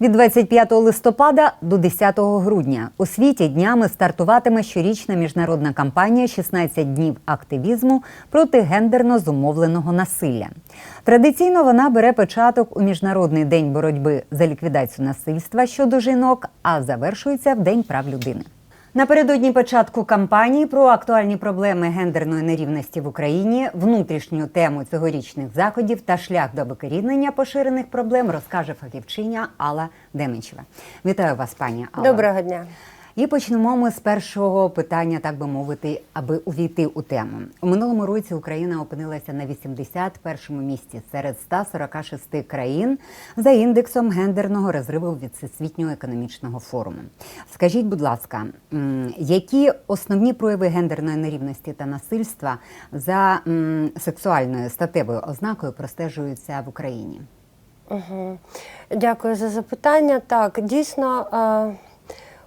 Від 25 листопада до 10 грудня у світі днями стартуватиме щорічна міжнародна кампанія «16 днів активізму проти гендерно зумовленого насилля. Традиційно вона бере початок у міжнародний день боротьби за ліквідацію насильства щодо жінок, а завершується в День прав людини. Напередодні початку кампанії про актуальні проблеми гендерної нерівності в Україні, внутрішню тему цьогорічних заходів та шлях до викорінення поширених проблем розкаже фахівчиня Алла Деменчева. Вітаю вас, пані Алла. Доброго дня. І почнемо ми з першого питання, так би мовити, аби увійти у тему. У минулому році Україна опинилася на 81-му місці серед 146 країн за індексом гендерного розриву від Всесвітнього економічного форуму. Скажіть, будь ласка, які основні прояви гендерної нерівності та насильства за сексуальною статевою ознакою простежуються в Україні? Угу. Дякую за запитання. Так, дійсно, е,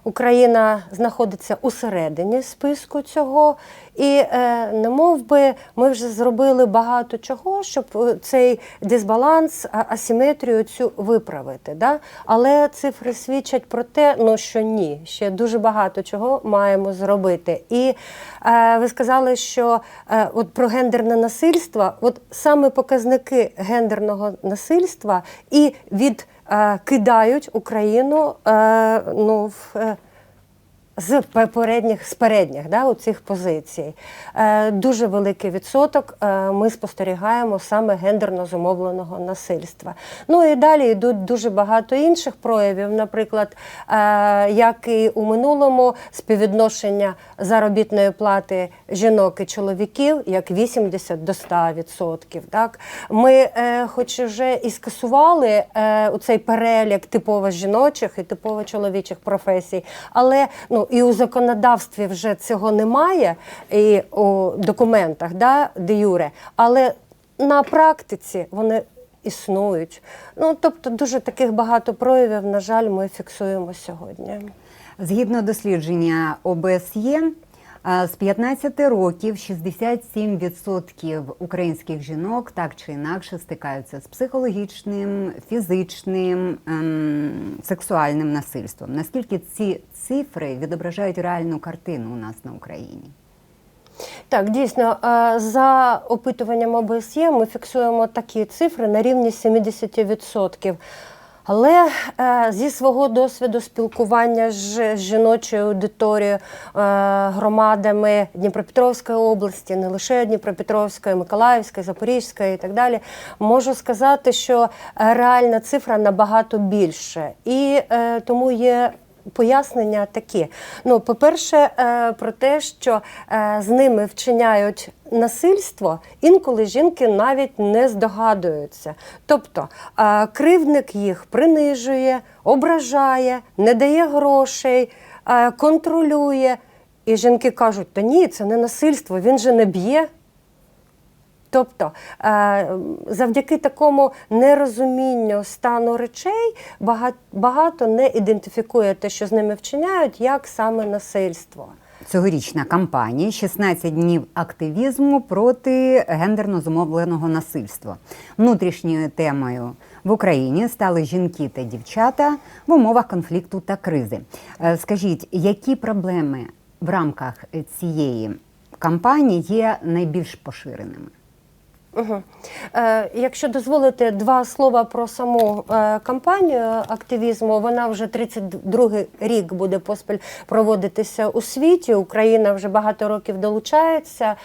Україна знаходиться у середині списку цього, і е, не мов би ми вже зробили багато чого, щоб е, цей дисбаланс, асиметрію цю виправити. Да? Але цифри свідчать про те, ну що ні, ще дуже багато чого маємо зробити. І е, ви сказали, що е, от про гендерне насильство, от саме показники гендерного насильства і від кидають Україну е, ну, в. З попередніх з передніх да, у цих позицій. Е, дуже великий відсоток е, ми спостерігаємо саме гендерно зумовленого насильства. Ну і далі йдуть дуже багато інших проявів, наприклад, е, як і у минулому співвідношення заробітної плати жінок і чоловіків як 80 до 100%. Так? Ми, е, хоч вже і скасували е, у цей перелік типово жіночих і типово чоловічих професій, але ну і у законодавстві вже цього немає, і у документах, да, де юре, але на практиці вони існують. Ну тобто, дуже таких багато проявів, на жаль, ми фіксуємо сьогодні. Згідно дослідження ОБСЄ, з 15 років 67% українських жінок так чи інакше стикаються з психологічним, фізичним, ем, сексуальним насильством. Наскільки ці цифри відображають реальну картину у нас на Україні? Так, дійсно, е, за опитуванням ОБСЄ ми фіксуємо такі цифри на рівні 70%. Але е, зі свого досвіду спілкування з жіночою аудиторією, е, громадами Дніпропетровської області, не лише Дніпропетровської, Миколаївської, Запорізької і так далі, можу сказати, що е, реальна цифра набагато більше. І тому є Пояснення такі. Ну, по-перше, про те, що з ними вчиняють насильство, інколи жінки навіть не здогадуються. Тобто кривдник їх принижує, ображає, не дає грошей, контролює. І жінки кажуть: та ні, це не насильство, він же не б'є. Тобто завдяки такому нерозумінню стану речей багато не ідентифікує те, що з ними вчиняють, як саме насильство. Цьогорічна кампанія «16 днів активізму проти гендерно зумовленого насильства. Внутрішньою темою в Україні стали жінки та дівчата в умовах конфлікту та кризи. Е, Скажіть, які проблеми в рамках цієї кампанії є найбільш поширеними? Угу. Е, якщо дозволите два слова про саму е, кампанію активізму, вона вже 32-й рік буде поспіль проводитися у світі. Україна вже багато років долучається.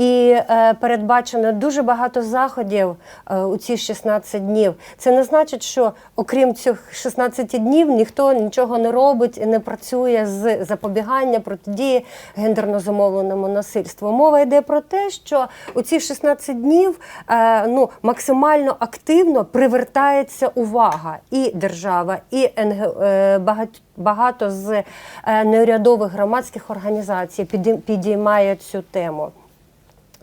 І е, передбачено дуже багато заходів е, у ці 16 днів. Це не значить, що окрім цих 16 днів ніхто нічого не робить і не працює з запобігання протидії гендерно зумовленому насильству. Мова йде про те, що у ці 16 днів е, ну, максимально активно привертається увага і держава, і НГ, багато з неурядових громадських організацій підіймає цю тему.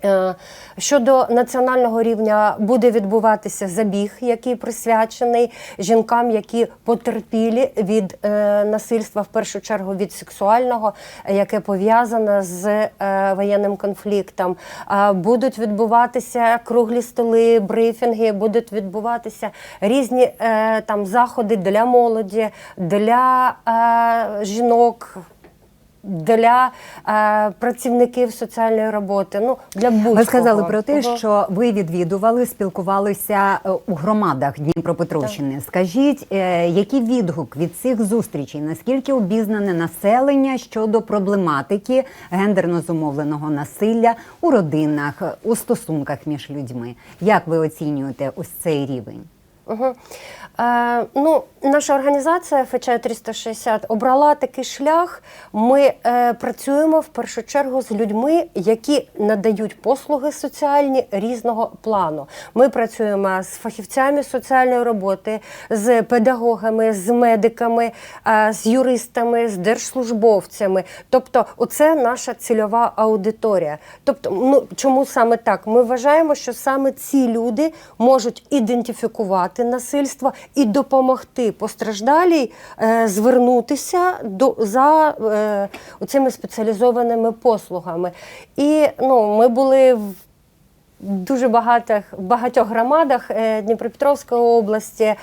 Е, Щодо національного рівня буде відбуватися забіг, який присвячений жінкам, які потерпілі від е, насильства, в першу чергу від сексуального, яке пов'язане з е, воєнним конфліктом. Будуть відбуватися круглі столи, брифінги, будуть відбуватися різні там заходи для молоді, для жінок для е, працівників соціальної роботи. Ну для будь-кого. Ви сказали про те, що ви відвідували, спілкувалися е, у громадах Дніпропетровщини. Скажіть, е, який відгук від цих зустрічей? Наскільки обізнане населення щодо проблематики гендерно зумовленого насилля у родинах, у стосунках між людьми? Як ви оцінюєте ось цей рівень? Угу. Е, ну, наша організація ФЧ 360 обрала такий шлях. Ми е, працюємо в першу чергу з людьми, які надають послуги соціальні різного плану. Ми працюємо з фахівцями соціальної роботи, з педагогами, з медиками, е, з юристами, з держслужбовцями. Тобто, оце наша цільова аудиторія. Тобто, ну чому саме так? Ми вважаємо, що саме ці люди можуть ідентифікувати насильство і допомогти постраждалій е, звернутися до за е, цими спеціалізованими послугами. І ну, ми були в дуже багатих, багатьох громадах е, Дніпропетровської області. Е,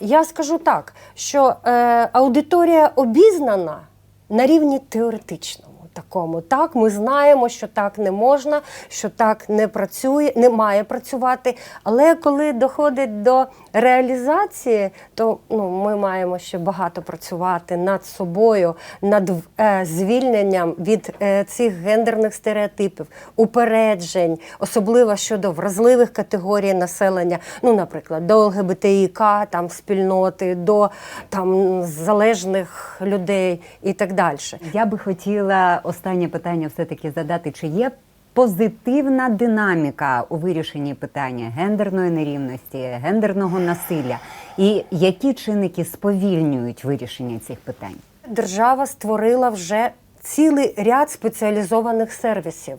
Я скажу так, що е, аудиторія обізнана на рівні теоретичному. Такому так, ми знаємо, що так не можна, що так не працює, не має працювати. Але коли доходить до реалізації, то ну, ми маємо ще багато працювати над собою, над е, звільненням від е, цих гендерних стереотипів, упереджень, особливо щодо вразливих категорій населення, ну, наприклад, до ЛГБТІК, там спільноти, до там залежних людей і так далі. Я би хотіла останнє питання все-таки задати: чи є позитивна динаміка у вирішенні питання гендерної нерівності, гендерного насилля? І які чинники сповільнюють вирішення цих питань? Держава створила вже цілий ряд спеціалізованих сервісів.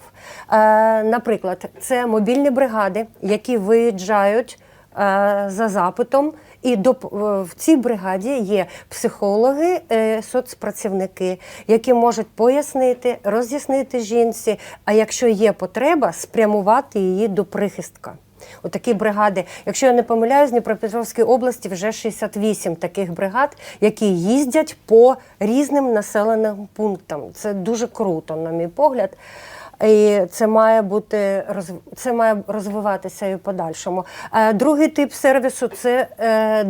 Е, наприклад, це мобільні бригади, які виїжджають за запитом. І до, в цій бригаді є психологи, е, соцпрацівники, які можуть пояснити, роз'яснити жінці, а якщо є потреба, спрямувати її до прихистка. Отакі бригади, якщо я не помиляюсь, в Дніпропетровській області вже 68 таких бригад, які їздять по різним населеним пунктам. Це дуже круто, на мій погляд. І це має бути це має розвиватися і в подальшому. Е, Другий тип сервісу це е,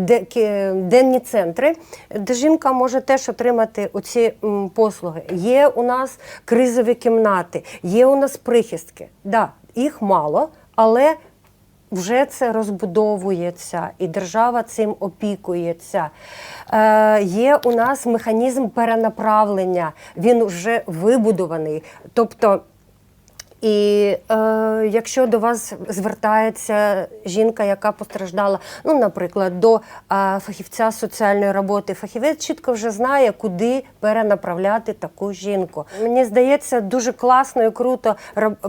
денні центри, де жінка може теж отримати оці м, послуги. Є у нас кризові кімнати, є у нас прихистки. Да, їх мало, але вже це розбудовується, і держава цим опікується. Е, є у нас механізм перенаправлення, він вже вибудований. Тобто, і е, якщо до вас звертається жінка, яка постраждала, ну, наприклад, до е, фахівця соціальної роботи, фахівець чітко вже знає, куди перенаправляти таку жінку. Мені здається, дуже класно і круто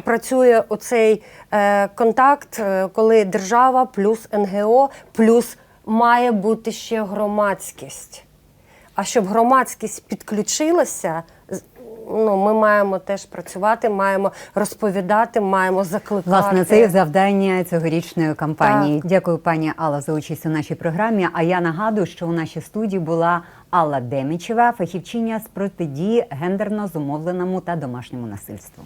працює оцей е, контакт, е, коли держава плюс НГО, плюс має бути ще громадськість. А щоб громадськість підключилася, ну, ми маємо теж працювати, маємо розповідати, маємо закликати. Власне, це і завдання цьогорічної кампанії. Дякую, пані Алла, за участь у нашій програмі. А я нагадую, що у нашій студії була Алла Демічева, фахівчиня з протидії гендерно зумовленому та домашньому насильству.